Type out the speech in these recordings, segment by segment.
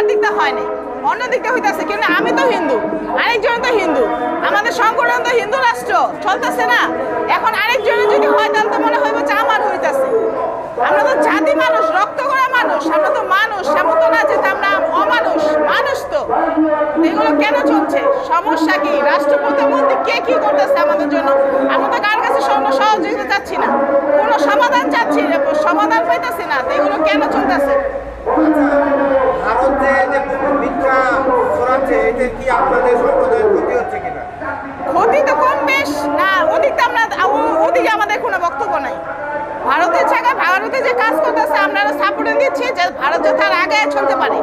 আমার দিকটা হয়নি অন্য দিকটা হইতাছে কিন্তু আমি তো হিন্দু, আরেকজন তো হিন্দু। আমাদের সংগঠন তো হিন্দু রাষ্ট্র, চলতেছে না। এখন আরেকজনের যদি হয়, তাহলে তো মনে হইবে যে আমার হইতাছে। আমরা তো জাতি মানুষ, রক্ত করা মানুষ, আমরা তো মানুষ। এমন তো না যে আমরা অমানুষ, মানুষ তো। এগুলো কেন চলছে? সমস্যা কি? রাষ্ট্র প্রধানমন্ত্রী কে কি করতেছে আমাদের জন্য? আমরা তো কার কাছে সহ- সহযোগিতা চাচ্ছি না। কোনো সমাধান চাচ্ছি সমাধান পাইতেছি না। এগুলো কেন চলতেছে ভারত যে যে মিথ্যা ছড়াচ্ছে এতে কি আপনাদের সম্প্রদায়ের ক্ষতি হচ্ছে কিনা? ক্ষতি তো কম বেশ। না ওদিকটা আমরা ওদিকে আমাদের কোনো বক্তব্য নাই। ভারতের জায়গায় ভারতে যে কাজ করতেছে আমরা সাপোর্ট দিচ্ছি যে ভারত যাতে তার আগে চলতে পারে।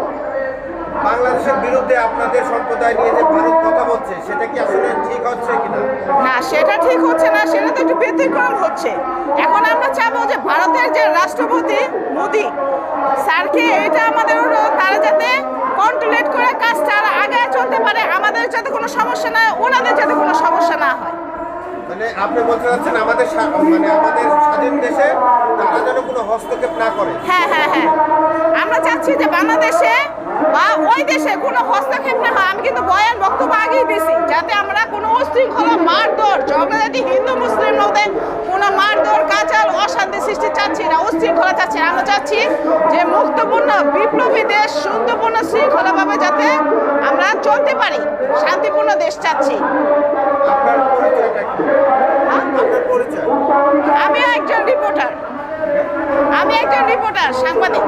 বাংলাদেশের বিরুদ্ধে আপনাদের সম্প্রদায় নিয়ে যে ভারত কথা বলছে সেটা কি আসলে ঠিক হচ্ছে কিনা? না সেটা ঠিক হচ্ছে না সেটা তো একটু ব্যতিক্রম হচ্ছে। এখন আমরা চাবো যে ভারতের যে রাষ্ট্রপতি মোদি স্যারকে এটা আমাদের তারা যাতে কন্ট্রোলেট করে কাজটা আরও আগে চলতে পারে আমাদের যাতে কোনো সমস্যা না হয় ওনাদের যাতে কোনো সমস্যা না হয়। মানে আপনি বলতে চাচ্ছেন আমাদের মানে আমাদের স্বাধীন দেশে তারা যেন কোনো হস্তক্ষেপ না করে? হ্যাঁ হ্যাঁ হ্যাঁ। আমরা চাচ্ছি যে বাংলাদেশে বা ওই দেশে কোনো হস্তক্ষেপ না হয়। আমি কিন্তু বয়ান বক্তব্য আগেই দিছি যাতে আমরা কোনো উশৃঙ্খলা মারধর হিন্দু মুসলিম মধ্যে কোনো মারধর কাচাল অশান্তি সৃষ্টি চাচ্ছি না উশৃঙ্খলা চাচ্ছি না। আমরা চাচ্ছি যে মুক্তপূর্ণ বিপ্লবী দেশ সুন্দরপূর্ণ শৃঙ্খলাভাবে যাতে চলতে পারি? শান্তিপূর্ণ দেশ চাচ্ছি। হ্যাঁ? আমি একজন রিপোর্টার আমি একজন রিপোর্টার সাংবাদিক।